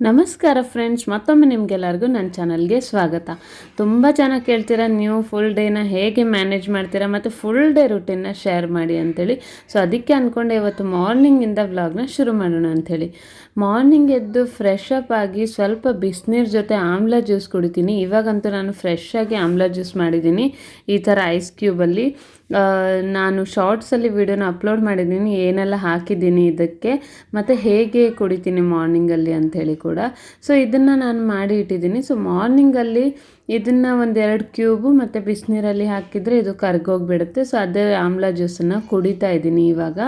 ನಮಸ್ಕಾರ ಫ್ರೆಂಡ್ಸ್ ಮತ್ತೊಮ್ಮೆ ನಿಮಗೆಲ್ಲರಿಗೂ ನನ್ನ ಚಾನಲ್ಗೆ ಸ್ವಾಗತ. ತುಂಬ ಚೆನ್ನಾಗಿ ಕೇಳ್ತೀರಾ, ನೀವು ಫುಲ್ ಡೇನ ಹೇಗೆ ಮ್ಯಾನೇಜ್ ಮಾಡ್ತೀರಾ ಮತ್ತು ಫುಲ್ ಡೇ ರುಟೀನ್ನ ಶೇರ್ ಮಾಡಿ ಅಂಥೇಳಿ ಸೊ ಅದಕ್ಕೆ ಅಂದ್ಕೊಂಡೆ ಇವತ್ತು ಮಾರ್ನಿಂಗಿಂದ ವ್ಲಾಗ್ನ ಶುರು ಮಾಡೋಣ ಅಂಥೇಳಿ ಮಾರ್ನಿಂಗ್ ಎದ್ದು ಫ್ರೆಶ್ ಅಪ್ ಆಗಿ ಸ್ವಲ್ಪ ಬಿಸಿನೀರು ಜೊತೆ ಆಮ್ಲ ಜ್ಯೂಸ್ ಕುಡಿತೀನಿ. ಇವಾಗಂತೂ ನಾನು ಫ್ರೆಶ್ ಆಗಿ ಆಮ್ಲ ಜ್ಯೂಸ್ ಮಾಡಿದ್ದೀನಿ. ಈ ಥರ ಐಸ್ ಕ್ಯೂಬಲ್ಲಿ ನಾನು ಶಾರ್ಟ್ಸಲ್ಲಿ ವಿಡಿಯೋನ ಅಪ್ಲೋಡ್ ಮಾಡಿದ್ದೀನಿ, ಏನೆಲ್ಲ ಹಾಕಿದ್ದೀನಿ ಇದಕ್ಕೆ, ಮತ್ತು ಹೇಗೆ ಕುಡಿತೀನಿ ಮಾರ್ನಿಂಗಲ್ಲಿ ಅಂಥೇಳಿ ಕೂಡ. ಸೊ ಇದನ್ನು ನಾನು ಮಾಡಿ ಇಟ್ಟಿದ್ದೀನಿ. ಸೊ ಮಾರ್ನಿಂಗಲ್ಲಿ ಇದನ್ನು ಒಂದೆರಡು ಕ್ಯೂಬು ಮತ್ತು ಬಿಸಿನೀರಲ್ಲಿ ಹಾಕಿದರೆ ಇದು ಕರ್ಗೋಗ್ಬಿಡುತ್ತೆ. ಸೊ ಅದೇ ಆಮ್ಲ ಜ್ಯೂಸನ್ನು ಕುಡಿತಾ ಇದ್ದೀನಿ ಇವಾಗ.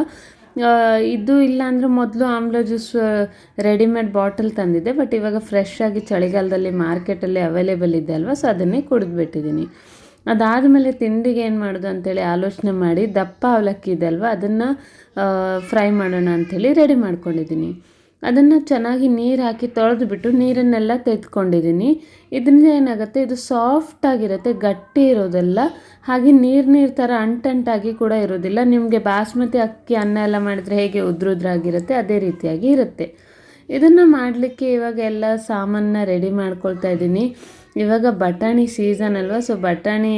ಇದು ಇಲ್ಲ ಅಂದರೆ ಮೊದಲು ಆಮ್ಲ ಜ್ಯೂಸ್ ರೆಡಿಮೇಡ್ ಬಾಟಲ್ ತಂದಿದ್ದೆ ಬಟ್ ಇವಾಗ ಫ್ರೆಶ್ ಆಗಿ ಚಳಿಗಾಲದಲ್ಲಿ ಮಾರ್ಕೆಟಲ್ಲಿ ಅವೈಲೇಬಲ್ ಇದೆ ಅಲ್ವಾ? ಸೊ ಅದನ್ನೇ ಕುಡಿದ್ಬಿಟ್ಟಿದ್ದೀನಿ. ಅದಾದಮೇಲೆ ತಿಂಡಿಗೆ ಏನು ಮಾಡೋದು ಅಂತೇಳಿ ಆಲೋಚನೆ ಮಾಡಿ ದಪ್ಪ ಅವಲಕ್ಕಿ ಇದೆ ಅಲ್ವಾ ಅದನ್ನು ಫ್ರೈ ಮಾಡೋಣ ಅಂಥೇಳಿ ರೆಡಿ ಮಾಡ್ಕೊಂಡಿದ್ದೀನಿ ಅದನ್ನು ಚೆನ್ನಾಗಿ ನೀರು ಹಾಕಿ ತೊಳೆದ್ಬಿಟ್ಟು ನೀರನ್ನೆಲ್ಲ ತೆಗೆದುಕೊಂಡಿದ್ದೀನಿ ಇದರಿಂದ ಏನಾಗುತ್ತೆ, ಇದು ಸಾಫ್ಟ್ ಆಗಿರುತ್ತೆ, ಗಟ್ಟಿ ಇರೋದೆಲ್ಲ. ಹಾಗೆ ನೀರು ನೀರು ಥರ ಅಂಟಂಟಾಗಿ ಕೂಡ ಇರೋದಿಲ್ಲ. ನಿಮಗೆ ಬಾಸ್ಮತಿ ಅಕ್ಕಿ, ಅನ್ನ ಎಲ್ಲ ಮಾಡಿದರೆ ಹೇಗೆ ಉದ್ರುದ್ರಾಗಿರುತ್ತೆ, ಅದೇ ರೀತಿಯಾಗಿ ಇರುತ್ತೆ. ಇದನ್ನು ಮಾಡಲಿಕ್ಕೆ ಇವಾಗ ಎಲ್ಲ ಸಾಮಾನನ್ನ ರೆಡಿ ಮಾಡ್ಕೊಳ್ತಾ ಇದ್ದೀನಿ ಇವಾಗ ಬಟಾಣಿ ಸೀಸನ್ ಅಲ್ವಾ? ಸೊ ಬಟಾಣಿ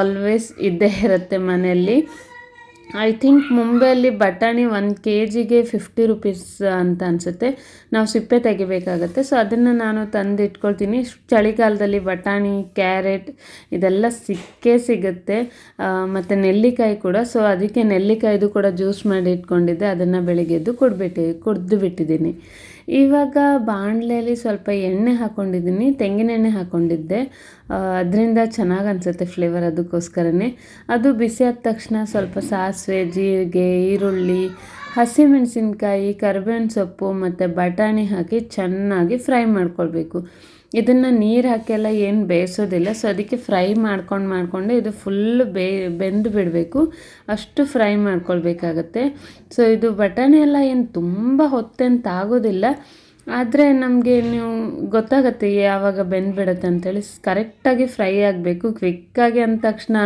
ಆಲ್ವೇಸ್ ಇದ್ದೇ ಇರುತ್ತೆ ಮನೆಯಲ್ಲಿ. ಐ ಥಿಂಕ್ ಮುಂಬೈಯಲ್ಲಿ ಬಟಾಣಿ ಒಂದು ಕೆ ಜಿಗೆ ಫಿಫ್ಟಿ ರುಪೀಸ್ ಅಂತ ಅನಿಸುತ್ತೆ. ನಾವು ಸಿಪ್ಪೆ ತೆಗಿಬೇಕಾಗತ್ತೆ. ಸೊ ಅದನ್ನು ನಾನು ತಂದು ಇಟ್ಕೊಳ್ತೀನಿ ಚಳಿಗಾಲದಲ್ಲಿ ಬಟಾಣಿ, ಕ್ಯಾರೆಟ್ ಇದೆಲ್ಲ ಸಿಕ್ಕೇ ಸಿಗುತ್ತೆ. ಮತ್ತು ನೆಲ್ಲಿಕಾಯಿ ಕೂಡ. ಸೊ ಅದಕ್ಕೆ ನೆಲ್ಲಿಕಾಯಿದು ಕೂಡ ಜ್ಯೂಸ್ ಮಾಡಿ ಇಟ್ಕೊಂಡಿದ್ದೆ. ಅದನ್ನು ಬೆಳಿಗ್ಗೆ ಎದ್ದು ಕುಡ್ಬಿಟ್ಟು, ಕುಡಿದು ಬಿಟ್ಟಿದ್ದೀನಿ. ಇವಾಗ ಬಾಣಲೆಯಲ್ಲಿ ಸ್ವಲ್ಪ ಎಣ್ಣೆ ಹಾಕ್ಕೊಂಡಿದ್ದೀನಿ ತೆಂಗಿನ ಎಣ್ಣೆ ಹಾಕ್ಕೊಂಡಿದ್ದೆ ಅದರಿಂದ ಚೆನ್ನಾಗಿ ಅನಿಸುತ್ತೆ ಫ್ಲೇವರ್ ಅದಕ್ಕೋಸ್ಕರನೇ. ಅದು ಬಿಸಿ ಆದ ತಕ್ಷಣ ಸ್ವಲ್ಪ ಸಾಸಿವೆ, ಜೀರಿಗೆ, ಈರುಳ್ಳಿ, ಹಸಿಮೆಣಸಿನ್ಕಾಯಿ, ಕರ್ಬೇವಿನ ಸೊಪ್ಪು ಮತ್ತು ಬಟಾಣಿ ಹಾಕಿ ಚೆನ್ನಾಗಿ ಫ್ರೈ ಮಾಡ್ಕೊಳ್ಬೇಕು. ಇದನ್ನು ನೀರು ಹಾಕೆಲ್ಲ ಏನು ಬೇಯಿಸೋದಿಲ್ಲ. ಸೊ ಅದಕ್ಕೆ ಫ್ರೈ ಮಾಡ್ಕೊಂಡು ಮಾಡಿಕೊಂಡು ಇದು ಫುಲ್ ಬೇ, ಬೆಂದು ಬಿಡಬೇಕು. ಅಷ್ಟು ಫ್ರೈ ಮಾಡ್ಕೊಳ್ಬೇಕಾಗತ್ತೆ. ಸೊ ಇದು ಬಟಾಣಿ ಎಲ್ಲ ಏನು ತುಂಬ ಹೊತ್ತೆಂತ ಆಗೋದಿಲ್ಲ. ಆದರೆ ನಮಗೆ ನೀವು ಗೊತ್ತಾಗತ್ತೆ ಯಾವಾಗ ಬೆಂದ್ಬಿಡತ್ತೆ ಅಂತೇಳಿ. ಕರೆಕ್ಟಾಗಿ ಫ್ರೈ ಆಗಬೇಕು. ಕ್ವಿಕ್ಕಾಗಿ ಅಂದ ತಕ್ಷಣ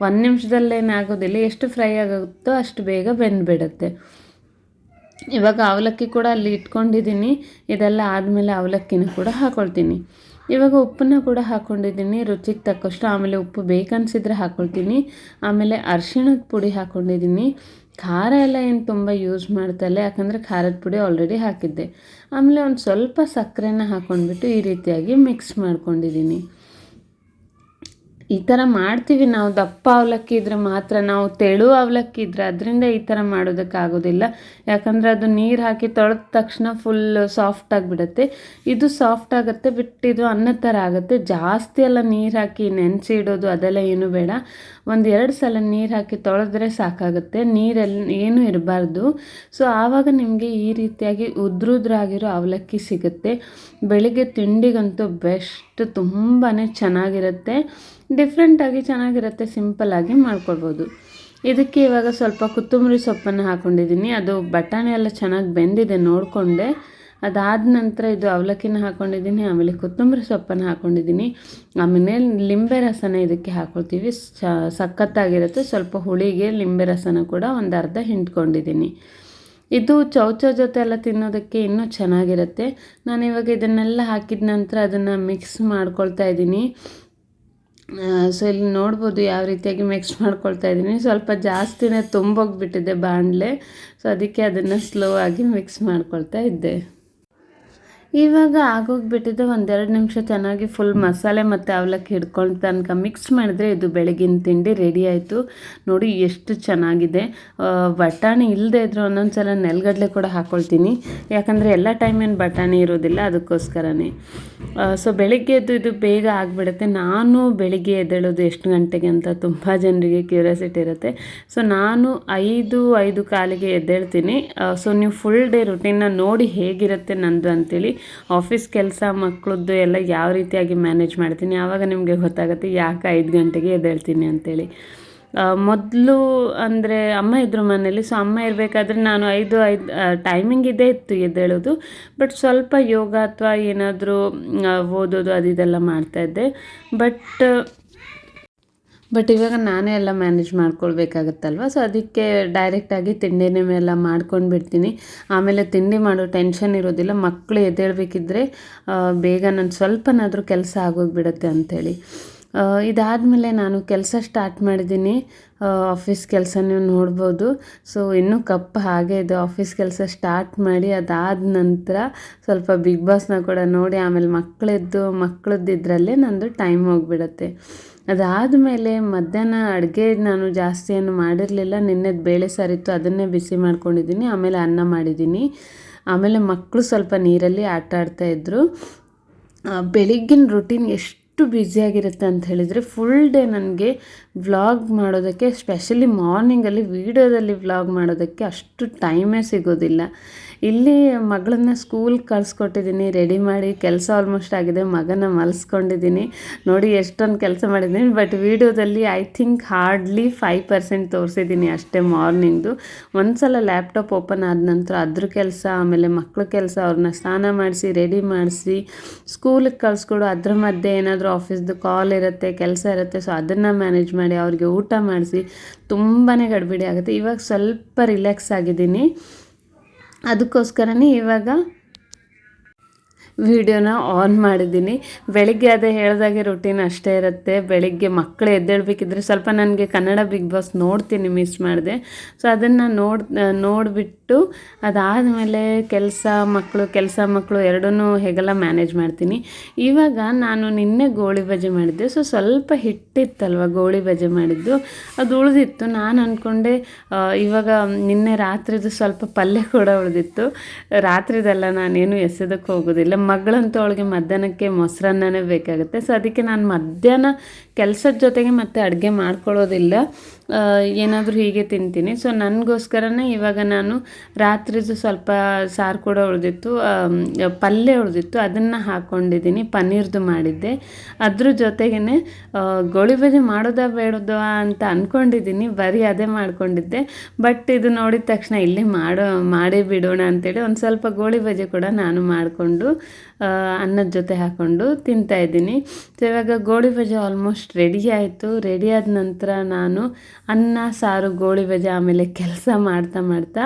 ಒಂದು ನಿಮಿಷದಲ್ಲೇನಾಗೋದಿಲ್ಲ ಎಷ್ಟು ಫ್ರೈ ಆಗುತ್ತೋ ಅಷ್ಟು ಬೇಗ ಬೆಂದ್ಬಿಡುತ್ತೆ ಇವಾಗ ಅವಲಕ್ಕಿ ಕೂಡ ಅಲ್ಲಿ ಇಟ್ಕೊಂಡಿದ್ದೀನಿ. ಇದೆಲ್ಲ ಆದಮೇಲೆ ಅವಲಕ್ಕಿನ ಕೂಡ ಹಾಕ್ಕೊಳ್ತೀನಿ ಇವಾಗ ಉಪ್ಪನ್ನ ಕೂಡ ಹಾಕ್ಕೊಂಡಿದ್ದೀನಿ ರುಚಿಗೆ ತಕ್ಕಷ್ಟು ಆಮೇಲೆ ಉಪ್ಪು ಬೇಕನ್ಸಿದ್ರೆ ಹಾಕ್ಕೊಳ್ತೀನಿ ಆಮೇಲೆ ಅರಿಶಿಣದ ಪುಡಿ ಹಾಕ್ಕೊಂಡಿದ್ದೀನಿ ಖಾರ ಎಲ್ಲ ಏನು ತುಂಬ ಯೂಸ್ ಮಾಡ್ತಲ್ಲ ಯಾಕಂದರೆ ಖಾರದ ಪುಡಿ ಆಲ್ರೆಡಿ ಹಾಕಿದ್ದೆ. ಆಮೇಲೆ ಒಂದು ಸ್ವಲ್ಪ ಸಕ್ಕರೆನ ಹಾಕ್ಕೊಂಡ್ಬಿಟ್ಟು ಈ ರೀತಿಯಾಗಿ ಮಿಕ್ಸ್ ಮಾಡ್ಕೊಂಡಿದ್ದೀನಿ. ಈ ಥರ ಮಾಡ್ತೀವಿ. ನಾವು ದಪ್ಪ ಅವಲಕ್ಕಿ ಇದ್ರೆ ಮಾತ್ರ, ನಾವು ತೆಳು ಅವಲಕ್ಕಿ ಇದ್ರೆ ಅದರಿಂದ ಈ ಥರ ಮಾಡೋದಕ್ಕಾಗೋದಿಲ್ಲ ಯಾಕಂದರೆ ಅದು ನೀರು ಹಾಕಿ ತೊಳೆದ ತಕ್ಷಣ ಫುಲ್ ಸಾಫ್ಟ್ ಆಗಿಬಿಡುತ್ತೆ. ಇದು ಸಾಫ್ಟ್ ಆಗುತ್ತೆ ಬಿಟ್ಟು ಇದು ಅನ್ನದ ಥರ ಆಗುತ್ತೆ. ಜಾಸ್ತಿ ಎಲ್ಲ ನೀರು ಹಾಕಿ ನೆನೆಸಿ ಇಡೋದು ಅದೆಲ್ಲ ಏನು ಬೇಡ. ಒಂದು ಎರಡು ಸಲ ನೀರು ಹಾಕಿ ತೊಳೆದ್ರೆ ಸಾಕಾಗುತ್ತೆ. ನೀರೆಲ್ಲ ಏನೂ ಇರಬಾರ್ದು. ಸೊ ಆವಾಗ ನಿಮಗೆ ಈ ರೀತಿಯಾಗಿ ಉದ್ರುದ್ರಾಗಿರೋ ಅವಲಕ್ಕಿ ಸಿಗುತ್ತೆ. ಬೆಳಿಗ್ಗೆ ತಿಂಡಿಗಂತೂ ಬೆಸ್ಟ್. ತುಂಬಾ ಚೆನ್ನಾಗಿರುತ್ತೆ. ಡಿಫ್ರೆಂಟಾಗಿ ಚೆನ್ನಾಗಿರುತ್ತೆ ಸಿಂಪಲ್ಲಾಗಿ ಮಾಡ್ಕೊಳ್ಬೋದು. ಇದಕ್ಕೆ ಇವಾಗ ಸ್ವಲ್ಪ ಕೊತ್ತಂಬರಿ ಸೊಪ್ಪನ್ನು ಹಾಕ್ಕೊಂಡಿದ್ದೀನಿ ಅದು ಬಟಾಣಿ ಎಲ್ಲ ಚೆನ್ನಾಗಿ ಬೆಂದಿದೆ ನೋಡಿಕೊಂಡೆ. ಅದಾದ ನಂತರ ಇದು ಅವಲಕ್ಕಿನ ಹಾಕ್ಕೊಂಡಿದ್ದೀನಿ ಆಮೇಲೆ ಕೊತ್ತಂಬರಿ ಸೊಪ್ಪನ್ನು ಹಾಕ್ಕೊಂಡಿದ್ದೀನಿ ಆಮೇಲೆ ಲಿಂಬೆ ರಸನ ಇದಕ್ಕೆ ಹಾಕ್ಕೊಳ್ತೀವಿ ಸಖತ್ತಾಗಿರುತ್ತೆ. ಸ್ವಲ್ಪ ಹುಳಿಗೆ ಲಿಂಬೆ ರಸನ ಕೂಡ ಒಂದು ಅರ್ಧ ಹಿಂಡ್ಕೊಂಡಿದ್ದೀನಿ ಇದು ಚೌಚೌ ಜೊತೆ ಎಲ್ಲ ತಿನ್ನೋದಕ್ಕೆ ಇನ್ನೂ ಚೆನ್ನಾಗಿರುತ್ತೆ. ನಾನು ಇವಾಗ ಇದನ್ನೆಲ್ಲ ಹಾಕಿದ ನಂತರ ಅದನ್ನು ಮಿಕ್ಸ್ ಮಾಡ್ಕೊಳ್ತಾ ಇದ್ದೀನಿ. ಸೊ ಇಲ್ಲಿ ನೋಡ್ಬೋದು ಯಾವ ರೀತಿಯಾಗಿ ಮಿಕ್ಸ್ ಮಾಡ್ಕೊಳ್ತಾ ಇದ್ದೀನಿ. ಸ್ವಲ್ಪ ಜಾಸ್ತಿನೇ ತುಂಬೋಗ್ಬಿಟ್ಟಿದೆ ಬಾಣಲೆ ಸೊ ಅದಕ್ಕೆ ಅದನ್ನು ಸ್ಲೋ ಆಗಿ ಮಿಕ್ಸ್ ಮಾಡ್ಕೊಳ್ತಾ ಇದ್ದೆ. ಇವಾಗ ಆಗೋಗ್ಬಿಟ್ಟಿದೆ, ಒಂದೆರಡು ನಿಮಿಷ ಚೆನ್ನಾಗಿ ಫುಲ್ ಮಸಾಲೆ ಮತ್ತು ಅವಲಕ್ಕಿ ಹಿಡ್ಕೊಂಡು ತನಕ ಮಿಕ್ಸ್ ಮಾಡಿದ್ರೆ ಇದು ಬೆಳಗಿನ ತಿಂಡಿ ರೆಡಿ ಆಯಿತು. ನೋಡಿ ಎಷ್ಟು ಚೆನ್ನಾಗಿದೆ. ಬಟಾಣಿ ಇಲ್ಲದೆ ಇದ್ದರೆ ಒಂದೊಂದು ಸಲ ನೆಲಗಡಲೆ ಕೂಡ ಹಾಕ್ಕೊಳ್ತೀನಿ ಯಾಕಂದರೆ ಎಲ್ಲ ಟೈಮ್ ಏನು ಬಟಾಣಿ ಇರೋದಿಲ್ಲ, ಅದಕ್ಕೋಸ್ಕರನೇ. ಸೊ ಬೆಳಿಗ್ಗೆ ಎದ್ದು ಇದು ಬೇಗ ಆಗಿಬಿಡುತ್ತೆ. ನಾನು ಬೆಳಿಗ್ಗೆ ಎದ್ದೇಳೋದು ಎಷ್ಟು ಗಂಟೆಗೆ ಅಂತ ತುಂಬ ಜನರಿಗೆ ಕ್ಯೂರಿಯಾಸಿಟಿ ಇರುತ್ತೆ. ಸೊ ನಾನು ಐದು ಐದು ಕಾಲಿಗೆ ಎದ್ದೇಳ್ತೀನಿ. ಸೊ ನೀವು ಫುಲ್ ಡೇ ರುಟೀನ್ನ ನೋಡಿ ಹೇಗಿರುತ್ತೆ ನಂದು ಅಂತೇಳಿ ಆಫೀಸ್ ಕೆಲಸ ಮಕ್ಕಳದ್ದು ಎಲ್ಲ ಯಾವ ರೀತಿಯಾಗಿ ಮ್ಯಾನೇಜ್ ಮಾಡ್ತೀನಿ? ಆವಾಗ ನಿಮಗೆ ಗೊತ್ತಾಗುತ್ತೆ, ಯಾಕೆ ಐದು ಗಂಟೆಗೆ ಎದ್ದೇಳ್ತೀನಿ ಅಂತೇಳಿ. ಮೊದಲು ಅಂದರೆ ಅಮ್ಮ ಇದ್ದರು ಮನೇಲಿ ಸೊ ಅಮ್ಮ ಇರಬೇಕಾದ್ರೆ ನಾನು ಐದು ಐದು ಟೈಮಿಂಗ್ ಇದೇ ಇತ್ತು ಎದ್ದೇಳೋದು. ಬಟ್ ಸ್ವಲ್ಪ ಯೋಗ ಅಥವಾ ಏನಾದರೂ ಓದೋದು ಅದು ಇದೆಲ್ಲ ಮಾಡ್ತಾಯಿದ್ದೆ ಬಟ್ ಬಟ್ ಇವಾಗ ನಾನೇ ಎಲ್ಲ ಮ್ಯಾನೇಜ್ ಮಾಡ್ಕೊಳ್ಬೇಕಾಗತ್ತಲ್ವ? ಸೊ ಅದಕ್ಕೆ ಡೈರೆಕ್ಟಾಗಿ ತಿಂಡಿನೇ ಎಲ್ಲ ಮಾಡ್ಕೊಂಡು ಬಿಡ್ತೀನಿ ಆಮೇಲೆ ತಿಂಡಿ ಮಾಡೋ ಟೆನ್ಷನ್ ಇರೋದಿಲ್ಲ. ಮಕ್ಕಳು ಎದ್ದೇಳಬೇಕಿದ್ರೆ ಬೇಗ ನಾನು ಸ್ವಲ್ಪನಾದರೂ ಕೆಲಸ ಆಗೋಗ್ಬಿಡತ್ತೆ ಅಂಥೇಳಿ. ಇದಾದಮೇಲೆ ನಾನು ಕೆಲಸ ಸ್ಟಾರ್ಟ್ ಮಾಡಿದ್ದೀನಿ. ಆಫೀಸ್ ಕೆಲಸ ನೀವು ನೋಡ್ಬೋದು. ಸೊ ಇನ್ನೂ ಕಪ್ ಹಾಗೆ ಇದೆ ಆಫೀಸ್ ಕೆಲಸ ಸ್ಟಾರ್ಟ್ ಮಾಡಿ ಅದಾದ ನಂತರ ಸ್ವಲ್ಪ ಬಿಗ್ ಬಾಸ್ನ ಕೂಡ ನೋಡಿ ಆಮೇಲೆ ಮಕ್ಕಳಿದ್ದು ಮಕ್ಕಳದ್ದಿದ್ರಲ್ಲೇ ನಂದು ಟೈಮ್ ಹೋಗ್ಬಿಡತ್ತೆ. ಅದಾದಮೇಲೆ ಮಧ್ಯಾಹ್ನ ಅಡುಗೆ ನಾನು ಜಾಸ್ತಿ ಏನು ಮಾಡಿರಲಿಲ್ಲ. ನಿನ್ನೆದು ಬೇಳೆ ಸಾರಿತ್ತು ಅದನ್ನೇ ಬಿಸಿ ಮಾಡ್ಕೊಂಡಿದ್ದೀನಿ. ಆಮೇಲೆ ಅನ್ನ ಮಾಡಿದ್ದೀನಿ. ಆಮೇಲೆ ಮಕ್ಕಳು ಸ್ವಲ್ಪ ನೀರಲ್ಲಿ ಆಟ ಇದ್ದರು ಬೆಳಿಗ್ಗಿನ ರುಟೀನ್ ಎಷ್ಟು ಎಷ್ಟು ಬ್ಯುಸಿಯಾಗಿರುತ್ತೆ ಅಂತ ಹೇಳಿದರೆ ಫುಲ್ ಡೇ ನನಗೆ ವ್ಲಾಗ್ ಮಾಡೋದಕ್ಕೆ ಸ್ಪೆಷಲಿ ಮಾರ್ನಿಂಗಲ್ಲಿ ವೀಡಿಯೋದಲ್ಲಿ ವ್ಲಾಗ್ ಮಾಡೋದಕ್ಕೆ ಅಷ್ಟು ಟೈಮೇ ಸಿಗೋದಿಲ್ಲ. ಇಲ್ಲಿ ಮಗಳನ್ನ ಸ್ಕೂಲ್ ಕಳ್ಸಿಕೊಟ್ಟಿದ್ದೀನಿ ರೆಡಿ ಮಾಡಿ ಕೆಲಸ ಆಲ್ಮೋಸ್ಟ್ ಆಗಿದೆ, ಮಗನ ಮಲಸ್ಕೊಂಡಿದ್ದೀನಿ ನೋಡಿ ಎಷ್ಟೊಂದು ಕೆಲಸ ಮಾಡಿದ್ದೀನಿ ಬಟ್ ವಿಡಿಯೋದಲ್ಲಿ I think hardly five percent ತೋರಿಸಿದ್ದೀನಿ ಅಷ್ಟೇ ಮಾರ್ನಿಂಗ್ದು ಒಂದು ಸಲ ಲ್ಯಾಪ್ಟಾಪ್ ಓಪನ್ ಆದ ನಂತರ ಅದ್ರ ಕೆಲಸ, ಆಮೇಲೆ ಮಕ್ಕಳ ಕೆಲಸ ಅವ್ರನ್ನ ಸ್ನಾನ ಮಾಡಿಸಿ ರೆಡಿ ಮಾಡಿಸಿ ಸ್ಕೂಲಿಗೆ ಕಳ್ಸ್ಕೊಡು, ಅದ್ರ ಮಧ್ಯೆ ಏನಾದರೂ ಆಫೀಸ್ದು ಕಾಲ್ ಇರುತ್ತೆ, ಕೆಲಸ ಇರುತ್ತೆ ಸೊ ಅದನ್ನು ಮ್ಯಾನೇಜ್ ಮಾಡಿ ಅವ್ರಿಗೆ ಊಟ ಮಾಡಿಸಿ ತುಂಬಾ ಗಡಿಬಿಡಿ ಆಗುತ್ತೆ. ಇವಾಗ ಸ್ವಲ್ಪ ರಿಲ್ಯಾಕ್ಸ್ ಆಗಿದ್ದೀನಿ ಅದಕ್ಕೋಸ್ಕರನೇ ಇವಾಗ ವಿಡಿಯೋನ ಆನ್ ಮಾಡಿದ್ದೀನಿ. ಬೆಳಿಗ್ಗೆ ಅದೇ ಹೇಳಿದಾಗೆ ರುಟೀನ್ ಅಷ್ಟೇ ಇರುತ್ತೆ. ಬೆಳಿಗ್ಗೆ ಮಕ್ಕಳು ಎದ್ದೇಳಬೇಕಿದ್ರೆ ಸ್ವಲ್ಪ ನನಗೆ ಕನ್ನಡ ಬಿಗ್ ಬಾಸ್ ನೋಡ್ತೀನಿ ಮಿಸ್ ಮಾಡಿದೆ. ಸೊ ಅದನ್ನು ನೋಡಿ ನೋಡಿಬಿಟ್ಟು ಅದಾದಮೇಲೆ ಕೆಲಸ ಮಕ್ಕಳು ಕೆಲಸ ಮಕ್ಕಳು ಎರಡನ್ನೂ ಹೇಗೆಲ್ಲ ಮ್ಯಾನೇಜ್ ಮಾಡ್ತೀನಿ. ಇವಾಗ ನಾನು ನಿನ್ನೆ ಗೋಳಿ ಬಜೆ ಮಾಡಿದ್ದೆ. ಸೊ ಸ್ವಲ್ಪ ಹಿಟ್ಟಿತ್ತಲ್ವ ಗೋಳಿ ಬಜೆ ಮಾಡಿದ್ದು? ಅದು ಉಳಿದಿತ್ತು. ನಾನು ಅಂದ್ಕೊಂಡೆ ಇವಾಗ ನಿನ್ನೆ ರಾತ್ರಿದು ಸ್ವಲ್ಪ ಪಲ್ಯ ಕೂಡ ಉಳಿದಿತ್ತು. ರಾತ್ರಿದೆಲ್ಲ ನಾನೇನು ಎಸೆದಕ್ಕೆ ಹೋಗೋದಿಲ್ಲ. ಮಗಳಂತೂ ಅವಳಿಗೆ ಮಧ್ಯಾಹ್ನಕ್ಕೆ ಮೊಸರನ್ನನೇ ಬೇಕಾಗುತ್ತೆ. ಸೊ ಅದಕ್ಕೆ ನಾನು ಮಧ್ಯಾಹ್ನ ಕೆಲಸದ ಜೊತೆಗೆ ಮತ್ತೆ ಅಡುಗೆ ಮಾಡ್ಕೊಳ್ಳೋದಿಲ್ಲ. ಏನಾದರೂ ಹೀಗೆ ತಿಂತೀನಿ. ಸೊ ನನಗೋಸ್ಕರನೇ ಇವಾಗ ನಾನು ರಾತ್ರಿದು ಸ್ವಲ್ಪ ಸಾರು ಕೂಡ ಉಳಿದಿತ್ತು ಪಲ್ಯ ಉಳಿದಿತ್ತು. ಅದನ್ನು ಹಾಕ್ಕೊಂಡಿದ್ದೀನಿ ಪನ್ನೀರ್ದು ಮಾಡಿದ್ದೆ. ಅದ್ರ ಜೊತೆಗೇ ಗೋಳಿಬಜೆ ಮಾಡೋದಾ ಬೇಡೋದಾ ಅಂತ ಅಂದ್ಕೊಂಡಿದ್ದೀನಿ ಬರೀ ಅದೇ ಮಾಡ್ಕೊಂಡಿದ್ದೆ. ಬಟ್ ಇದು ನೋಡಿದ ತಕ್ಷಣ ಇಲ್ಲಿ ಮಾಡೋ, ಮಾಡೇ ಬಿಡೋಣ ಅಂತೇಳಿ ಒಂದು ಸ್ವಲ್ಪ ಗೋಳಿ ಬಜೆ ಕೂಡ ನಾನು ಮಾಡಿಕೊಂಡು ಅನ್ನದ ಜೊತೆ ಹಾಕ್ಕೊಂಡು ತಿಂತಾಯಿದ್ದೀನಿ ಸೊ ಇವಾಗ ಗೋಳಿ ಬಜೆ ಆಲ್ಮೋಸ್ಟ್ ರೆಡಿ ಆಯಿತು. ರೆಡಿ ಆದ ನಂತರ ನಾನು ಅನ್ನ, ಸಾರು, ಗೋಳಿ ಬಜೆ ಆಮೇಲೆ ಕೆಲಸ ಮಾಡ್ತಾ ಮಾಡ್ತಾ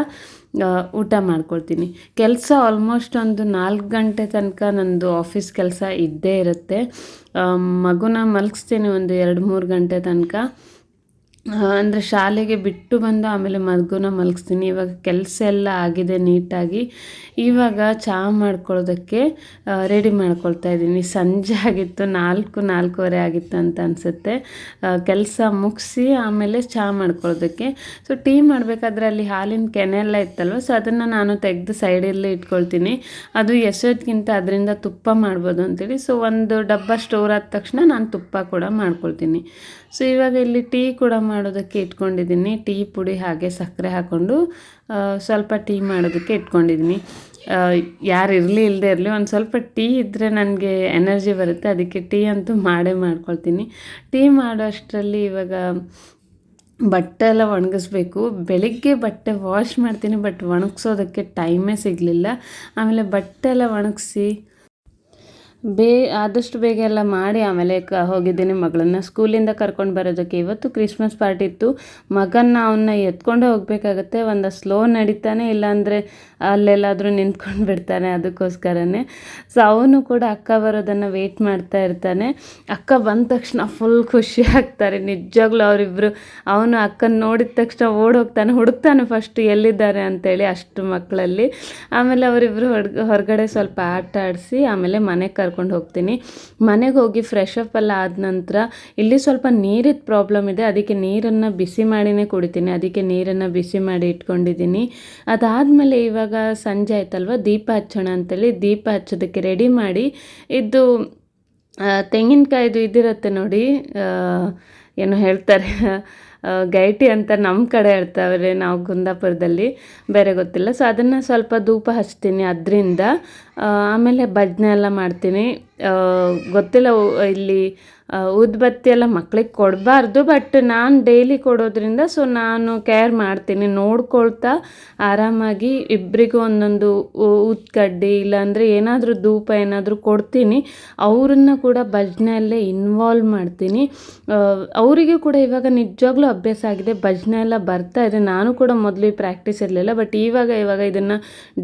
ಊಟ ಮಾಡ್ಕೊಳ್ತೀನಿ. ಕೆಲಸ ಆಲ್ಮೋಸ್ಟ್ ಒಂದು ನಾಲ್ಕು ಗಂಟೆ ತನಕ ನಂದು ಆಫೀಸ್ ಕೆಲಸ ಇದ್ದೇ ಇರುತ್ತೆ. ಮಗುನ ಮಲಗಿಸ್ತೀನಿ ಒಂದು ಎರಡು ಮೂರು ಗಂಟೆ ತನಕ. ಅಂದರೆ ಶಾಲೆಗೆ ಬಿಟ್ಟು ಬಂದು ಆಮೇಲೆ ಮಗುನ ಮಲಗಿಸ್ತೀನಿ. ಇವಾಗ ಕೆಲಸ ಎಲ್ಲ ಆಗಿದೆ ನೀಟಾಗಿ. ಇವಾಗ ಚಹಾ ಮಾಡ್ಕೊಳ್ಳೋದಕ್ಕೆ ರೆಡಿ ಮಾಡ್ಕೊಳ್ತಾ ಇದ್ದೀನಿ. ಸಂಜೆ ಆಗಿತ್ತು, ನಾಲ್ಕು, ನಾಲ್ಕೂವರೆ ಆಗಿತ್ತು ಅಂತ ಅನಿಸುತ್ತೆ. ಕೆಲಸ ಮುಗಿಸಿ ಆಮೇಲೆ ಚಹಾ ಮಾಡ್ಕೊಳ್ಳೋದಕ್ಕೆ ಸೊ ಟೀ ಮಾಡಬೇಕಾದ್ರೆ ಅಲ್ಲಿ ಹಾಲಿನ ಕೆನೆಲ್ಲ ಇತ್ತಲ್ವ? ಸೊ ಅದನ್ನು ನಾನು ತೆಗೆದು ಸೈಡಲ್ಲೇ ಇಟ್ಕೊಳ್ತೀನಿ. ಅದು ಎಸೋದ್ಕಿಂತ ಅದರಿಂದ ತುಪ್ಪ ಮಾಡ್ಬೋದು ಅಂತೇಳಿ ಸೊ ಒಂದು ಡಬ್ಬ ಸ್ಟೋರ್ ಆದ ತಕ್ಷಣ ನಾನು ತುಪ್ಪ ಕೂಡ ಮಾಡ್ಕೊಳ್ತೀನಿ. ಸೊ ಇವಾಗ ಇಲ್ಲಿ ಟೀ ಕೂಡ ಮಾಡೋದಕ್ಕೆ ಇಟ್ಕೊಂಡಿದ್ದೀನಿ. ಟೀ ಪುಡಿ ಹಾಗೆ ಸಕ್ಕರೆ ಹಾಕ್ಕೊಂಡು ಸ್ವಲ್ಪ ಟೀ ಮಾಡೋದಕ್ಕೆ ಇಟ್ಕೊಂಡಿದ್ದೀನಿ. ಯಾರು ಇರಲಿ ಇಲ್ಲದೆ ಇರಲಿ, ಒಂದು ಸ್ವಲ್ಪ ಟೀ ಇದ್ದರೆ ನನಗೆ ಎನರ್ಜಿ ಬರುತ್ತೆ. ಅದಕ್ಕೆ ಟೀ ಅಂತೂ ಮಾಡೇ ಮಾಡ್ಕೊಳ್ತೀನಿ. ಟೀ ಮಾಡೋ ಅಷ್ಟರಲ್ಲಿ ಇವಾಗ ಬಟ್ಟೆ ಎಲ್ಲ ಒಣಗಿಸ್ಬೇಕು. ಬೆಳಿಗ್ಗೆ ಬಟ್ಟೆ ವಾಶ್ ಮಾಡ್ತೀನಿ, ಬಟ್ ಒಣಗಿಸೋದಕ್ಕೆ ಟೈಮೇ ಸಿಗಲಿಲ್ಲ. ಆಮೇಲೆ ಬಟ್ಟೆ ಎಲ್ಲ ಒಣಗಿಸಿ ಬೇ, ಆದಷ್ಟು ಬೇಗ ಎಲ್ಲ ಮಾಡಿ ಆಮೇಲೆ ಕ ಹೋಗಿದ್ದೀನಿ ಮಗಳನ್ನ ಸ್ಕೂಲಿಂದ ಕರ್ಕೊಂಡು ಬರೋದಕ್ಕೆ. ಇವತ್ತು ಕ್ರಿಸ್ಮಸ್ ಪಾರ್ಟಿ ಇತ್ತು. ಮಗನ್ನ ಅವನ್ನ ಎತ್ಕೊಂಡೇ ಹೋಗಬೇಕಾಗತ್ತೆ. ಒಂದು ಸ್ಲೋ ನಡೀತಾನೆ, ಇಲ್ಲಾಂದರೆ ಅಲ್ಲೆಲ್ಲಾದರೂ ನಿಂತ್ಕೊಂಡು ಬಿಡ್ತಾನೆ ಅದಕ್ಕೋಸ್ಕರನೇ. ಸೊ ಅವನು ಕೂಡ ಅಕ್ಕ ಬರೋದನ್ನು ವೆಯ್ಟ್ ಮಾಡ್ತಾ ಇರ್ತಾನೆ. ಅಕ್ಕ ಬಂದ ತಕ್ಷಣ ಫುಲ್ ಖುಷಿ ಆಗ್ತಾರೆ. ನಿಜವಾಗ್ಲೂ ಅವರಿಬ್ಬರು ಅವನು ಅಕ್ಕನ ನೋಡಿದ ತಕ್ಷಣ ಓಡೋಗ್ತಾನೆ ಹುಡುಕ್ತಾನೆ ಫಸ್ಟ್ ಎಲ್ಲಿದ್ದಾರೆ ಅಂತೇಳಿ ಅಷ್ಟು ಮಕ್ಕಳಲ್ಲಿ. ಆಮೇಲೆ ಅವರಿಬ್ಬರು ಹೊರಗಡೆ ಸ್ವಲ್ಪ ಆಟ ಆಡಿಸಿ, ಆಮೇಲೆ ಮನೆಗೆ ಕರ್ಕೊಂಡು ಹೋಗ್ತೀನಿ. ಮನೆಗೆ ಹೋಗಿ ಫ್ರೆಶ್ ಅಪ್ ಎಲ್ಲ ಆದ ನಂತರ ಇಲ್ಲಿ ಸ್ವಲ್ಪ ನೀರಿದ್ದು ಪ್ರಾಬ್ಲಮ್ ಇದೆ. ಅದಕ್ಕೆ ನೀರನ್ನು ಬಿಸಿ ಮಾಡಿನೇ ಕುಡಿತೀನಿ. ಅದಕ್ಕೆ ನೀರನ್ನು ಬಿಸಿ ಮಾಡಿ ಇಟ್ಕೊಂಡಿದ್ದೀನಿ. ಅದಾದಮೇಲೆ ಇವಾಗ ಸಂಜೆ ಆಯ್ತಲ್ವ? ದೀಪ ಹಚ್ಚೋಣ ಅಂತೇಳಿ ದೀಪ ಹಚ್ಚೋದಕ್ಕೆ ರೆಡಿ ಮಾಡಿ ಇದು ತೆಂಗಿನಕಾಯ್ದು ಇದಿರುತ್ತೆ ನೋಡಿ. ಏನು ಹೇಳ್ತಾರೆ? ಗೈಟಿ ಅಂತ ನಮ್ಮ ಕಡೆ ಹೇಳ್ತಾವ್ರೆ ನಾವು ಕುಂದಾಪುರದಲ್ಲಿ, ಬೇರೆ ಗೊತ್ತಿಲ್ಲ. ಸೊ ಅದನ್ನು ಸ್ವಲ್ಪ ಧೂಪ ಹಚ್ತೀನಿ ಅದರಿಂದ. ಆಮೇಲೆ ಭಜನೆ ಎಲ್ಲ ಮಾಡ್ತೀನಿ. ಗೊತ್ತಿಲ್ಲ ಇಲ್ಲಿ ಉದ್ಬತ್ತಿ ಎಲ್ಲ ಮಕ್ಳಿಗೆ ಕೊಡಬಾರ್ದು ಬಟ್ ನಾನು ಡೈಲಿ ಕೊಡೋದ್ರಿಂದ ಸೊ ನಾನು ಕೇರ್ ಮಾಡ್ತೀನಿ, ನೋಡ್ಕೊಳ್ತಾ ಆರಾಮಾಗಿ ಇಬ್ಬರಿಗೂ ಒಂದೊಂದು ಉದ್ಕಡ್ಡಿ ಇಲ್ಲಾಂದರೆ ಏನಾದರೂ ಧೂಪ ಏನಾದರೂ ಕೊಡ್ತೀನಿ, ಅವರನ್ನು ಕೂಡ ಭಜನೆಯಲ್ಲೇ ಇನ್ವಾಲ್ವ್ ಮಾಡ್ತೀನಿ. ಅವರಿಗೆ ಕೂಡ ಇವಾಗ ನಿಜವಾಗ್ಲೂ ಅಭ್ಯಾಸ ಆಗಿದೆ, ಭಜನೆ ಎಲ್ಲ ಬರ್ತಾ ಇದೆ, ನಾನು ಕೂಡ ಮೊದಲು ಪ್ರಾಕ್ಟೀಸ್ ಇರಲಿಲ್ಲ ಬಟ್ ಇವಾಗ ಇವಾಗ ಇದನ್ನು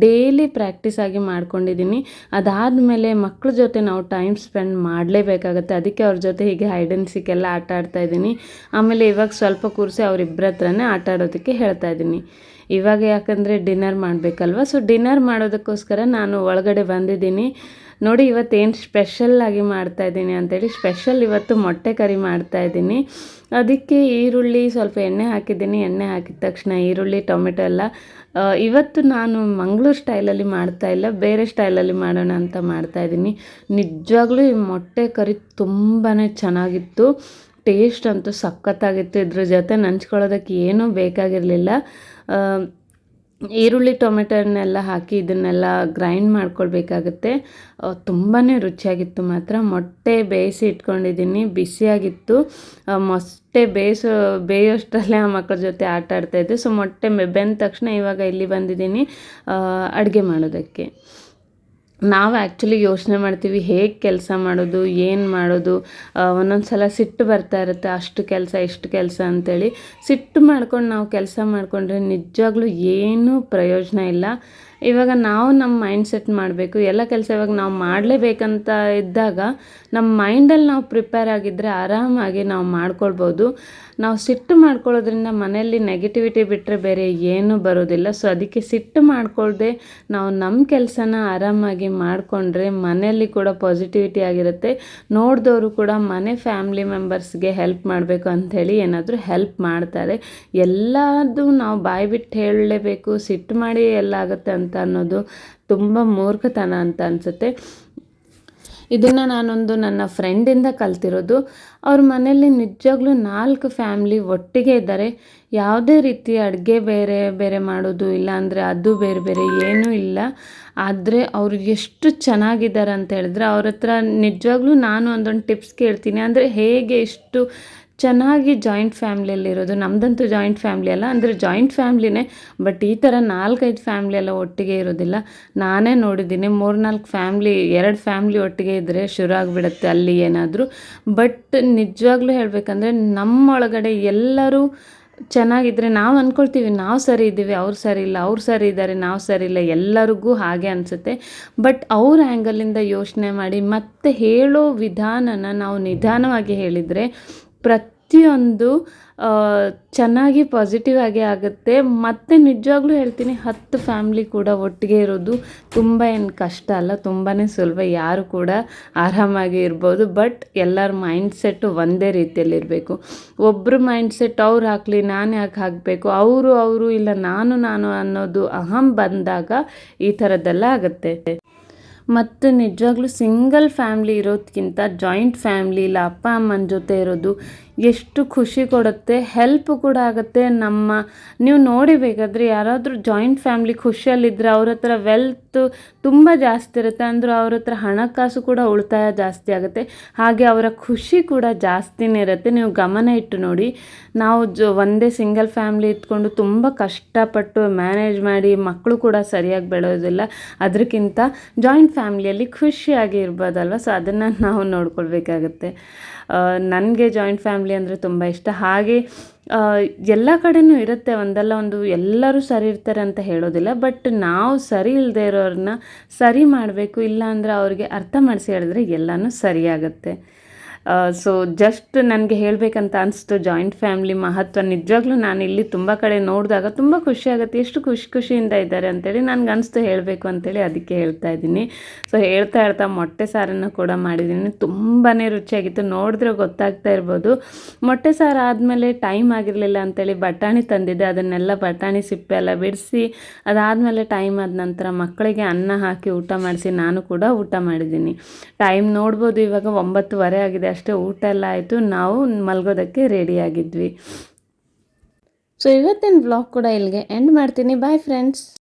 ಡೈಲಿ ಪ್ರಾಕ್ಟೀಸ್ ಆಗಿ ಮಾಡ್ಕೊಂಡಿದ್ದೀನಿ. ಅದಾದಮೇಲೆ ಮಕ್ಕಳ ಜೊತೆ ನಾವು ಟೈಮ್ ಸ್ಪೆಂಡ್ ಮಾಡಲೇಬೇಕಾಗತ್ತೆ. ಅದಕ್ಕೆ ಅವ್ರ ಜೊತೆ ಹೀಗೆ ಹೈಡ್ ಎಲ್ಲ ಆಟ ಆಡ್ತಾ ಇದ್ದೀನಿ. ಆಮೇಲೆ ಇವಾಗ ಸ್ವಲ್ಪ ಕೂರಿಸಿ ಅವರಿಬ್ಬರ ಹತ್ರನೇ ಆಟ ಆಡೋದಕ್ಕೆ ಹೇಳ್ತಾ ಇದ್ದೀನಿ. ಇವಾಗ ಯಾಕಂದರೆ ಡಿನ್ನರ್ ಮಾಡಬೇಕಲ್ವ? ಸೊ ಡಿನ್ನರ್ ಮಾಡೋದಕ್ಕೋಸ್ಕರ ನಾನು ಒಳಗಡೆ ಬಂದಿದ್ದೀನಿ. ನೋಡಿ, ಇವತ್ತೇನು ಸ್ಪೆಷಲ್ ಆಗಿ ಮಾಡ್ತಾ ಇದ್ದೀನಿ ಅಂತೇಳಿ ಸ್ಪೆಷಲ್ ಇವತ್ತು ಮೊಟ್ಟೆ ಕರಿ ಮಾಡ್ತಾ ಇದ್ದೀನಿ. ಅದಕ್ಕೆ ಈರುಳ್ಳಿ ಸ್ವಲ್ಪ ಎಣ್ಣೆ ಹಾಕಿದ್ದೀನಿ. ಎಣ್ಣೆ ಹಾಕಿದ ತಕ್ಷಣ ಈರುಳ್ಳಿ, ಟೊಮೆಟೊ ಎಲ್ಲ ಇವತ್ತು ನಾನು ಮಂಗಳೂರು ಸ್ಟೈಲಲ್ಲಿ ಮಾಡ್ತಾ ಇಲ್ಲ. ಬೇರೆ ಸ್ಟೈಲಲ್ಲಿ ಮಾಡೋಣ ಅಂತ ಮಾಡ್ತಾ ಇದ್ದೀನಿ. ನಿಜವಾಗ್ಲೂ ಈ ಮೊಟ್ಟೆ ಕರಿ ತುಂಬಾ ಚೆನ್ನಾಗಿತ್ತು. ಟೇಸ್ಟ್ ಅಂತೂ ಸಖತ್ತಾಗಿತ್ತು ಇದ್ರ ಜೊತೆ ನಂಚ್ಕೊಳ್ಳೋದಕ್ಕೆ ಏನೂ ಬೇಕಾಗಿರಲಿಲ್ಲ. ಈರುಳ್ಳಿ ಟೊಮೆಟೊನೆಲ್ಲ ಹಾಕಿ ಇದನ್ನೆಲ್ಲ ಗ್ರೈಂಡ್ ಮಾಡ್ಕೊಳ್ಬೇಕಾಗತ್ತೆ. ತುಂಬಾ ರುಚಿಯಾಗಿತ್ತು ಮಾತ್ರ. ಮೊಟ್ಟೆ ಬೇಯಿಸಿ ಇಟ್ಕೊಂಡಿದ್ದೀನಿ. ಬಿಸಿಯಾಗಿತ್ತು. ಮೊಟ್ಟೆ ಬೇಯಿಸೋ, ಬೇಯೋಷ್ಟರಲ್ಲೇ ಆ ಮಕ್ಕಳ ಜೊತೆ ಆಟ ಆಡ್ತಾಯಿದ್ದೆ ಸೊ, ಮೊಟ್ಟೆ ಬೆಂದ ತಕ್ಷಣ ಇವಾಗ ಇಲ್ಲಿ ಬಂದಿದ್ದೀನಿ. ಅಡುಗೆ ಮಾಡೋದಕ್ಕೆ. ನಾವು ಆ್ಯಕ್ಚುಲಿ ಯೋಚನೆ ಮಾಡ್ತೀವಿ ಹೇಗೆ ಕೆಲಸ ಮಾಡೋದು, ಏನು ಮಾಡೋದು ಒಂದೊಂದು ಸಲ ಸಿಟ್ಟು ಬರ್ತಾ ಇರುತ್ತೆ, ಅಷ್ಟು ಕೆಲಸ, ಇಷ್ಟು ಕೆಲಸ ಅಂತೇಳಿ. ಸಿಟ್ಟು ಮಾಡ್ಕೊಂಡು ನಾವು ಕೆಲಸ ಮಾಡಿಕೊಂಡ್ರೆ ನಿಜವಾಗ್ಲೂ ಏನೂ ಪ್ರಯೋಜನ ಇಲ್ಲ. ಇವಾಗ ನಾವು ನಮ್ಮ ಮೈಂಡ್ ಸೆಟ್ ಮಾಡಬೇಕು. ಎಲ್ಲ ಕೆಲಸ ಇವಾಗ ನಾವು ಮಾಡಲೇಬೇಕಂತ ಇದ್ದಾಗ ನಮ್ಮ ಮೈಂಡಲ್ಲಿ ನಾವು ಪ್ರಿಪೇರ್ ಆಗಿದ್ದರೆ ಆರಾಮಾಗಿ ನಾವು ಮಾಡ್ಕೊಳ್ಬೋದು. ನಾವು ಸಿಟ್ಟು ಮಾಡ್ಕೊಳ್ಳೋದ್ರಿಂದ ಮನೆಯಲ್ಲಿ ನೆಗೆಟಿವಿಟಿ ಬಿಟ್ಟರೆ ಬೇರೆ ಏನೂ ಬರೋದಿಲ್ಲ. ಸೊ ಅದಕ್ಕೆ ಸಿಟ್ಟು ಮಾಡ್ಕೊಳ್ಳದೆ ನಾವು ನಮ್ಮ ಕೆಲಸನ ಆರಾಮಾಗಿ ಮಾಡಿಕೊಂಡ್ರೆ ಮನೆಯಲ್ಲಿ ಕೂಡ ಪಾಸಿಟಿವಿಟಿ ಆಗಿರುತ್ತೆ. ನೋಡಿದವರು ಕೂಡ ಮನೆ ಫ್ಯಾಮಿಲಿ ಮೆಂಬರ್ಸ್ಗೆ ಹೆಲ್ಪ್ ಮಾಡಬೇಕು ಅಂಥೇಳಿ ಏನಾದರೂ ಹೆಲ್ಪ್ ಮಾಡ್ತಾರೆ. ಎಲ್ಲದೂ ನಾವು ಬಾಯಿ ಬಿಟ್ಟು ಹೇಳಲೇಬೇಕು. ಸಿಟ್ಟು ಮಾಡಿ ಎಲ್ಲ ಆಗುತ್ತೆ ಅಂತ ಅನ್ನೋದು ತುಂಬ ಮೂರ್ಖತನ ಅಂತ ಅನಿಸುತ್ತೆ. ಇದನ್ನು ನಾನೊಂದು ನನ್ನ ಫ್ರೆಂಡಿಂದ ಕಲ್ತಿರೋದು. ಅವ್ರ ಮನೆಯಲ್ಲಿ ನಿಜವಾಗ್ಲೂ ನಾಲ್ಕು ಫ್ಯಾಮ್ಲಿ ಒಟ್ಟಿಗೆ ಇದ್ದಾರೆ. ಯಾವುದೇ ರೀತಿ ಅಡುಗೆ ಬೇರೆ ಬೇರೆ ಮಾಡೋದು ಇಲ್ಲ ಅಂದರೆ ಅದು ಬೇರೆ ಬೇರೆ ಏನೂ ಇಲ್ಲ. ಆದರೆ ಅವರು ಎಷ್ಟು ಚೆನ್ನಾಗಿದ್ದಾರೆ ಅಂತ ಹೇಳಿದ್ರೆ ಅವ್ರ ಹತ್ರ ನಿಜವಾಗ್ಲೂ ನಾನು ಒಂದೊಂದು ಟಿಪ್ಸ್ ಕೇಳ್ತೀನಿ. ಅಂದರೆ ಹೇಗೆ ಇಷ್ಟು ಚೆನ್ನಾಗಿ ಜಾಯಿಂಟ್ ಫ್ಯಾಮ್ಲಿಯಲ್ಲಿರೋದು ನಮ್ಮದಂತೂ ಜಾಯಿಂಟ್ ಫ್ಯಾಮ್ಲಿ ಅಲ್ಲ. ಅಂದರೆ ಜಾಯಿಂಟ್ ಫ್ಯಾಮ್ಲಿನೇ ಬಟ್ ಈ ಥರ ನಾಲ್ಕೈದು ಫ್ಯಾಮ್ಲಿ ಎಲ್ಲ ಒಟ್ಟಿಗೆ ಇರೋದಿಲ್ಲ. ನಾನೇ ನೋಡಿದ್ದೀನಿ, ಮೂರ್ನಾಲ್ಕು ಫ್ಯಾಮ್ಲಿ ಎರಡು ಫ್ಯಾಮ್ಲಿ ಒಟ್ಟಿಗೆ ಇದ್ದರೆ ಶುರು ಆಗಿಬಿಡುತ್ತೆ ಅಲ್ಲಿ ಏನಾದರೂ. ಬಟ್ ನಿಜವಾಗ್ಲೂ ಹೇಳಬೇಕಂದ್ರೆ, ನಮ್ಮೊಳಗಡೆ ಎಲ್ಲರೂ ಚೆನ್ನಾಗಿದ್ರೆ ನಾವು ಅಂದ್ಕೊಳ್ತೀವಿ ನಾವು ಸರಿ ಇದ್ದೀವಿ, ಅವ್ರು ಸರಿ ಇಲ್ಲ, ಅವ್ರು ಸರಿ ಇದ್ದಾರೆ, ನಾವು ಸರಿ ಇಲ್ಲ, ಎಲ್ಲರಿಗೂ ಹಾಗೆ ಅನಿಸುತ್ತೆ. ಬಟ್ ಅವ್ರ ಆ್ಯಂಗಲಿಂದ ಯೋಚನೆ ಮಾಡಿ ಮತ್ತೆ ಹೇಳೋ ವಿಧಾನನ ನಾವು ನಿಧಾನವಾಗಿ ಹೇಳಿದರೆ ಪ್ರತಿಯೊಂದು ಚೆನ್ನಾಗಿ ಪಾಸಿಟಿವ್ ಆಗಿ ಆಗುತ್ತೆ. ಮತ್ತು ನಿಜವಾಗ್ಲೂ ಹೇಳ್ತೀನಿ, ಹತ್ತು ಫ್ಯಾಮ್ಲಿ ಕೂಡ ಒಟ್ಟಿಗೆ ಇರೋದು ತುಂಬ ಏನು ಕಷ್ಟ ಅಲ್ಲ. ತುಂಬಾ ಸುಲಭ. ಯಾರು ಕೂಡ ಆರಾಮಾಗಿ ಇರ್ಬೋದು ಬಟ್ ಎಲ್ಲರ ಮೈಂಡ್ ಸೆಟ್ಟು ಒಂದೇ ರೀತಿಯಲ್ಲಿರಬೇಕು ಒಬ್ಬರು ಮೈಂಡ್ ಸೆಟ್ ಅವ್ರು ಹಾಕಲಿ, ನಾನು ಯಾಕೆ ಹಾಕಬೇಕು? ಅವರು ಅವರು, ಇಲ್ಲ ನಾನು ನಾನು ಅನ್ನೋದು ಅಹಂ ಬಂದಾಗ ಈ ಥರದ್ದೆಲ್ಲ ಆಗುತ್ತೆ. ಮತ್ತು ನಿಜವಾಗ್ಲೂ ಸಿಂಗಲ್ ಫ್ಯಾಮ್ಲಿ ಇರೋದಕ್ಕಿಂತ ಜಾಯಿಂಟ್ ಫ್ಯಾಮ್ಲಿ ಇಲ್ಲ ಅಪ್ಪ ಅಮ್ಮನ ಜೊತೆ ಇರೋದು ಎಷ್ಟು ಖುಷಿ ಕೊಡುತ್ತೆ ಹೆಲ್ಪ್ ಕೂಡ ಆಗುತ್ತೆ ನಮ್ಮ, ನೀವು ನೋಡಿ ಬೇಕಾದರೆ ಯಾರಾದರೂ ಜಾಯಿಂಟ್ ಫ್ಯಾಮ್ಲಿ ಖುಷಿಯಲ್ಲಿದ್ದರೆ ಅವ್ರ ಹತ್ರ ವೆಲ್ತ್ ತುಂಬ ಜಾಸ್ತಿ ಇರುತ್ತೆ, ಅಂದರೂ ಅವ್ರ ಹತ್ರ ಹಣಕಾಸು ಕೂಡ ಉಳಿತಾಯ ಜಾಸ್ತಿ ಆಗುತ್ತೆ. ಹಾಗೆ ಅವರ ಖುಷಿ ಕೂಡ ಜಾಸ್ತಿನೇ ಇರುತ್ತೆ. ನೀವು ಗಮನ ಇಟ್ಟು ನೋಡಿ, ನಾವು ಜೊ ಒಂದೇ ಸಿಂಗಲ್ ಫ್ಯಾಮ್ಲಿ ಇಟ್ಕೊಂಡು ತುಂಬ ಕಷ್ಟಪಟ್ಟು ಮ್ಯಾನೇಜ್ ಮಾಡಿ ಮಕ್ಕಳು ಕೂಡ ಸರಿಯಾಗಿ ಬೆಳೆಯೋದಿಲ್ಲ. ಅದಕ್ಕಿಂತ ಜಾಯಿಂಟ್ ಫ್ಯಾಮ್ಲಿಯಲ್ಲಿ ಖುಷಿಯಾಗಿ ಇರ್ಬೋದಲ್ವ? ಸೊ ಅದನ್ನು ನಾವು ನೋಡ್ಕೊಳ್ಬೇಕಾಗತ್ತೆ. ನನಗೆ ಜಾಯಿಂಟ್ ಫ್ಯಾಮಿಲಿ ಅಂದರೆ ತುಂಬ ಇಷ್ಟ. ಹಾಗೆ ಎಲ್ಲ ಕಡೆನೂ ಇರುತ್ತೆ. ಒಂದಲ್ಲ ಒಂದು ಎಲ್ಲರೂ ಸರಿ ಇರ್ತಾರೆ ಅಂತ ಹೇಳೋದಿಲ್ಲ. ಬಟ್ ನಾವು ಸರಿ ಇಲ್ಲದೆ ಇರೋರನ್ನ ಸರಿ ಮಾಡಬೇಕು. ಇಲ್ಲ ಅವ್ರಿಗೆ ಅರ್ಥ ಮಾಡಿಸಿ ಹೇಳಿದ್ರೆ ಎಲ್ಲನೂ ಸರಿಯಾಗುತ್ತೆ ಸೊ ಜಸ್ಟ್ ನನಗೆ ಹೇಳಬೇಕಂತ ಅನಿಸ್ತು. ಜಾಯಿಂಟ್ ಫ್ಯಾಮಿಲಿ ಮಹತ್ವ ನಿಜವಾಗ್ಲೂ ನಾನು ಇಲ್ಲಿ ತುಂಬ ಕಡೆ ನೋಡಿದಾಗ ತುಂಬ ಖುಷಿ ಆಗುತ್ತೆ. ಎಷ್ಟು ಖುಷಿ ಖುಷಿಯಿಂದ ಇದ್ದಾರೆ ಅಂತೇಳಿ ನನಗೆ ಅನಿಸ್ತು ಹೇಳಬೇಕು ಅಂತೇಳಿ ಅದಕ್ಕೆ ಹೇಳ್ತಾ ಇದ್ದೀನಿ. ಸೊ ಹೇಳ್ತಾ ಹೇಳ್ತಾ ಮೊಟ್ಟೆ ಸಾರನ್ನು ಕೂಡ ಮಾಡಿದ್ದೀನಿ. ತುಂಬಾ ರುಚಿಯಾಗಿತ್ತು. ನೋಡಿದ್ರೆ ಗೊತ್ತಾಗ್ತಾ ಇರ್ಬೋದು. ಮೊಟ್ಟೆ ಸಾರು ಆದಮೇಲೆ ಟೈಮ್ ಆಗಿರಲಿಲ್ಲ ಅಂತೇಳಿ ಬಟಾಣಿ ತಂದಿದ್ದೆ. ಅದನ್ನೆಲ್ಲ ಬಟಾಣಿ ಸಿಪ್ಪೆ ಎಲ್ಲ ಬಿಡಿಸಿ ಅದಾದಮೇಲೆ ಟೈಮ್ ಆದ ನಂತರ ಮಕ್ಕಳಿಗೆ ಅನ್ನ ಹಾಕಿ ಊಟ ಮಾಡಿಸಿ ನಾನು ಕೂಡ ಊಟ ಮಾಡಿದ್ದೀನಿ. ಟೈಮ್ ನೋಡ್ಬೋದು ಇವಾಗ ಒಂಬತ್ತುವರೆ ಆಗಿದೆ. ಅಷ್ಟೇ ಊಟ ಎಲ್ಲ ಆಯಿತು. ನಾವು ಮಲ್ಗೋದಕ್ಕೆ ರೆಡಿಯಾಗಿದ್ವಿ ಸೊ ಇವತ್ತಿನ ವ್ಲಾಗ್ ಕೂಡ ಇಲ್ಲಿಗೆ ಎಂಡ್ ಮಾಡ್ತೀನಿ. Bye friends